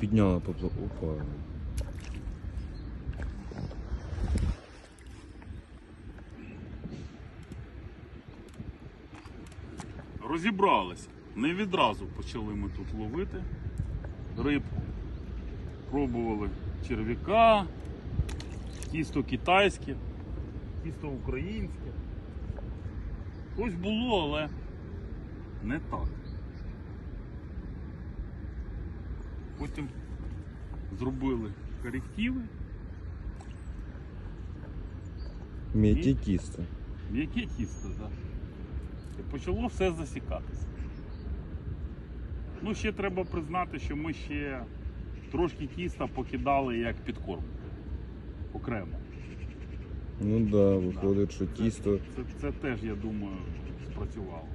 підняла попло. Опа. Розібралися. Не відразу почали ми тут ловити рибку. Пробували черв'яка, тісто китайське, тісто українське. Ось було, але не так. Потім зробили корективи, М'яке тісто. м'яке тісто, так. І почало все засікатися. Ну, ще треба признати, що ми ще трошки тіста покидали як підкорм. Окремо. Ну да, виходить, що тісто. Це, це теж, я думаю, спрацювало.